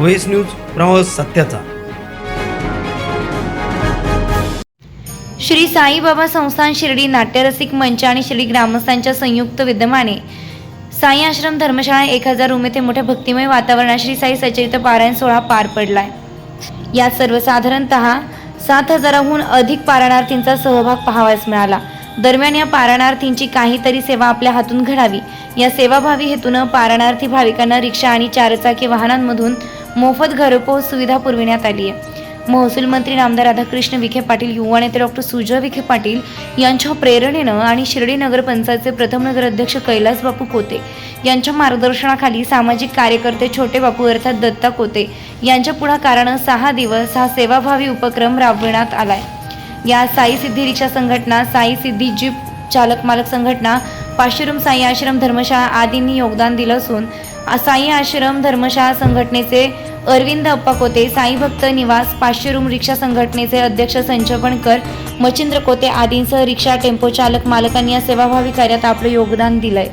Voice news प्रवास सत्याचा. श्री साईबाबा संस्थान शिर्डी नाट्यरसिक मंच आणि शिर्डी ग्रामस्थांच्या संयुक्त विद्यमाने साई आश्रम धर्मशाळा एक हजार रूम येथे मोठ्या भक्तिमय वातावरणात श्री साई सचरित पारायण सोहळा पार पडलाय. यात सर्वसाधारणत सात हजाराहून अधिक पारणार्थींचा सहभाग पाहावयास मिळाला. दरम्यान या पारणार्थींची काहीतरी सेवा आपल्या हातून घडावी. या सेवाभावी हेतूनं पारणार्थी भाविकांना रिक्षा आणि चारचाकी वाहनांमधून मोफत घरपोच सुविधा पुरविण्यात आली आहे. महसूल मंत्री नामदार राधाकृष्ण विखे पाटील युवा नेते डॉक्टर सुजय विखे पाटील यांच्या प्रेरणेनं आणि शिर्डी नगरपंचायतचे प्रथम नगर अध्यक्ष कैलास बापू कोते यांच्या मार्गदर्शनाखाली सामाजिक कार्यकर्ते छोटे बापू अर्थात दत्ता कोते यांच्या पुढाकारानं सहा दिवस हा सेवाभावी उपक्रम राबविण्यात आलाय. या साई सिद्धिरीच्या संघटना साई सिद्धी जीप चालक मालक संघटना पाशुरम साई आश्रम धर्मशाळा आदींनी योगदान दिलं असून साई आश्रम धर्मशाळा संघटनेचे अरविंद अप्पा कोते साई भक्त निवास पाचशे रूम रिक्षा संघटनेचे अध्यक्ष संजय बनकर मच्छिंद्र कोते आदींसह रिक्षा टेम्पो चालक मालकांनी या सेवाभावी कार्यात आपलं योगदान दिलंय.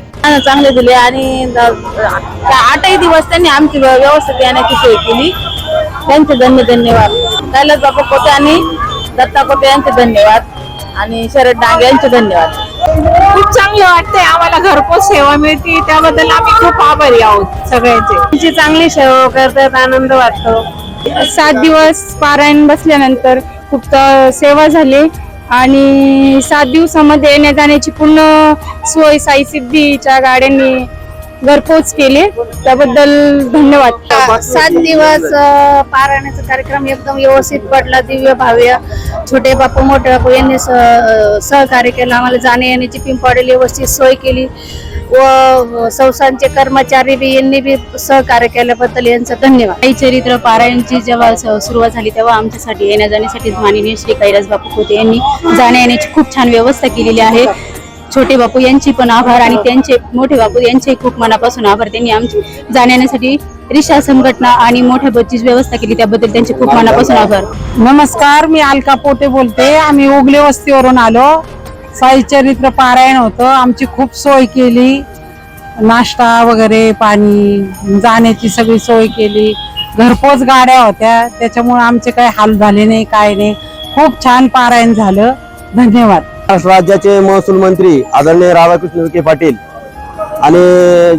चांगले दिले आणि आठही दिवस त्यांनी आमची व्यवस्थित येण्याची सोय केली. त्यांचे धन्य धन्यवाद. कैलास बाबा कोते आणि दत्ता कोते यांचे धन्यवाद. आणि शरद डांगे यांचे धन्यवाद. खूप चांगलं वाटतंय आम्हाला घरपोच सेवा मिळते. त्याबद्दल आम्ही खूप आभारी आहोत सगळ्यांचे. तुमची चांगली सेवा करतात आनंद वाटतो. सात दिवस पारायण बसल्यानंतर खूप सेवा झाली. आणि सात दिवसामध्ये येण्या जाण्याची पूर्ण सोय साई सिद्धीच्या गाड्यांनी घरपोच केले. त्याबद्दल धन्यवाद. सात दिवस पारायणाचा कार्यक्रम एकदम व्यवस्थित पडला दिव्य भाव्य. छोटे बापू मोठे बापू यांनी सहकार्य केलं. आम्हाला जाणे येण्याची पिंपॉडेल व्यवस्थित सोय केली. व संस्थांचे कर्मचारी बी यांनी बी सहकार्य केल्याबद्दल यांचं धन्यवाद. काही चरित्र पारायणची जेव्हा सुरुवात झाली तेव्हा आमच्यासाठी येण्या जाण्यासाठी माननीय श्री कैलास बापू खोते यांनी जाण्या येण्याची खूप छान व्यवस्था केलेली आहे. छोटे बापू यांची पण आभार आणि त्यांचे मोठे बापू यांचे खूप मनापासून आभार. त्यांनी आमची जाण्या येण्यासाठी रिक्षा संघटना आणि मोठ्या बसची व्यवस्था केली त्याबद्दल त्यांचे खूप मनापासून आभार. नमस्कार मी अलका पोटे बोलते. आम्ही उगले वस्तीवरून आलो. साई चरित्र पारायण होतं. आमची खूप सोय केली. नाश्ता वगैरे पाणी जाण्याची सगळी सोय केली. घरपोच गाड्या होत्या. त्याच्यामुळे आमचे काही हाल झाले नाही काय नाही. खूप छान पारायण झालं. धन्यवाद. महाराष्ट्र राज्याचे महसूल मंत्री आदरणीय राधाकृष्ण विखे पाटील आणि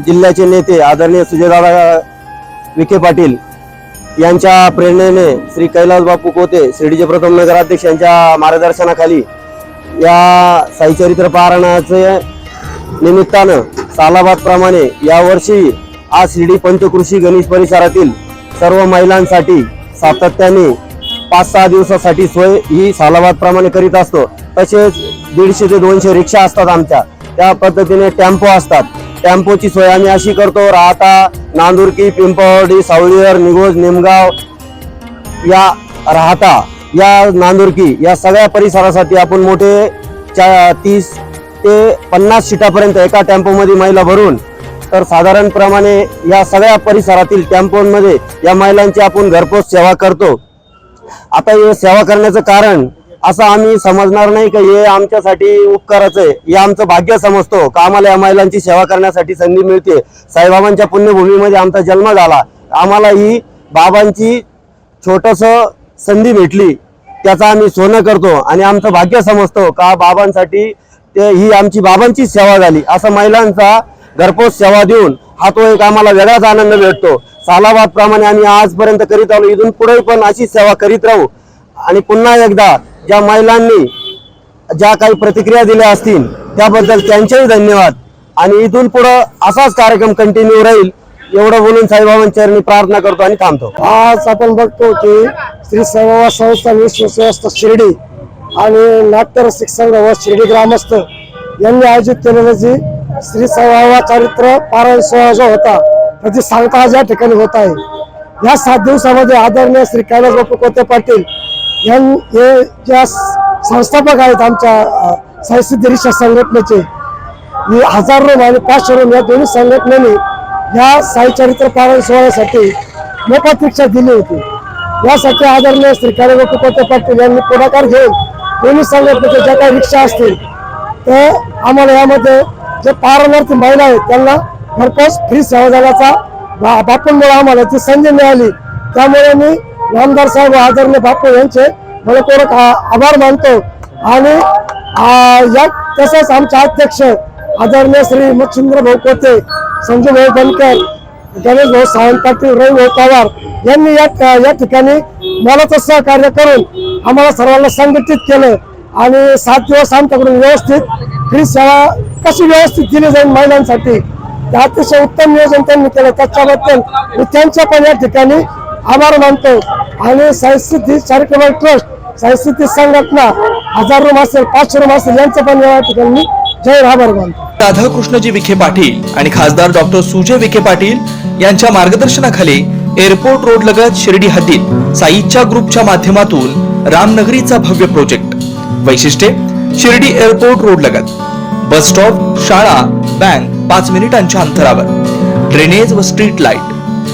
जिल्ह्याचे नेते आदरणीय सुजयदादा विखे पाटील यांच्या प्रेरणेने श्री कैलास बापू कोते शिर्डीचे प्रथम नगराध्यक्ष यांच्या मार्गदर्शनाखाली या साईचरित्र पारायणाचे निमित्तानं सालाबादप्रमाणे यावर्षी आज शिर्डी पंचकृषी गणेश परिसरातील सर्व महिलांसाठी सातत्याने पाच सहा दिवसासाठी सोय ही सालाबादप्रमाणे करीत असतो. तसेच दीडशे ते दोनशे रिक्षा असतात आमच्या. त्या पद्धतीने टेम्पो असतात. टेम्पोची सोय आम्ही अशी करतो राहता नांदुरकी पिंपळवाडी सावळीवर निगोज निमगाव या राहता या नांदुरकी या सगळ्या परिसरासाठी आपण मोठे चा तीस ते पन्नास सीटापर्यंत एका टेम्पोमध्ये महिला भरून तर साधारणप्रमाणे या सगळ्या परिसरातील टेम्पोमध्ये या महिलांची आपण घरपोच सेवा करतो. आता हे सेवा करण्याचं कारण असं आम्ही समजणार नाही का हे आमच्यासाठी उपकाराचं आहे. हे आमचं भाग्य समजतो. का आम्हाला या महिलांची सेवा करण्यासाठी संधी मिळते? साईबाबांच्या पुण्यभूमीमध्ये आमचा जन्म झाला. आम्हाला ही बाबांची छोटस संधी भेटली. त्याचा आम्ही सोनं करतो आणि आमचं भाग्य समजतो का बाबांसाठी ते ही आमची बाबांची सेवा झाली. असं महिलांचा घरपोच सेवा देऊन हा तो एक आम्हाला वेगळाच आनंद भेटतो. सालाबाद प्रमाणे आम्ही आजपर्यंत करीत आलो. इथून पुढे पण अशी सेवा करीत राहू. आणि पुन्हा एकदा ज्या महिलांनी ज्या काही प्रतिक्रिया दिल्या असतील त्याबद्दल त्यांचेही धन्यवाद. आणि इथून पुढं असाच कार्यक्रम कंटिन्यू राहील एवढं बोलून साईबाबांच्या चरणी प्रार्थना करतो आणि थांबतो. आज आपण बघतो की श्री साईबाबा संस्था विश्वसंस्था शिर्डी आणि नाट्य शिक्षण संघ व शिर्डी ग्रामस्थ यांनी आयोजित केलेलं जी श्री साईबाबा चरित्र पारायण सोहळा जो होता त्याची सांगता आज या ठिकाणी होत आहे. या सात दिवसामध्ये आदरणीय श्री कैलास बापू कोते पाटील यां हे ज्या संस्थापक आहेत आमच्या अ, रिक्षा संघटनेचे हजार रूम आणि पाचशे रूम या दोन्ही संघटनेने या साई चरित्र पारायण सोहळ्यासाठी मोफत रिक्षा दिली होती. यासाठी आदरणीय श्री बापू कोते पाटील यांनी पुढाकार घेऊन दोन्ही संघटनेच्या ज्या काही रिक्षा असतील ते आम्हाला यामध्ये जे पारणार्थी महिला आहेत त्यांना घरपोच फ्री सेवा देण्याचा बापूंमुळे आम्हाला ती संधी मिळाली त्यामुळे मी नामदार साहेब आदरणीय बापू यांचे मनपूर्वक आभार मानतो. आणि या तसंच आमचे अध्यक्ष आदरणीय श्री मच्छिंद्र भाऊ कोते संजू भाऊ बनकर गणेश भाऊ सावंत पाटील रवी भाऊ पवार यांनी या या ठिकाणी मोलाचं सहकार्य करून आम्हाला सर्वांना संघटित केलं. आणि सात दिवस आमच्याकडून व्यवस्थित फ्री सेवा कशी व्यवस्थित दिली जाईल महिलांसाठी ते अतिशय उत्तम नियोजन त्यांनी केलं. त्याच्याबद्दल मी त्यांच्या पण या ठिकाणी आभार मानतो. आणि साहित्य चॅरिटेबल ट्रस्ट साहित्य संघटना हजार रूम असेल पाचशे रूम असेल यांचं पण या ठिकाणी जय आभार मानतो. राधाकृष्णजी विखे पाटील आणि खासदार डॉक्टर सुजय विखे पाटील यांच्या मार्गदर्शनाखाली एअरपोर्ट रोड लगत शिर्डी हद्दीत साईच्या ग्रुपच्या माध्यमातून रामनगरीचा भव्य प्रोजेक्ट. वैशिष्ट्ये शिर्डी एअरपोर्ट रोड लगत. बस स्टॉप शाळा बँक पाच मिनिटांच्या अंतरावर. ड्रेनेज व स्ट्रीट लाइट.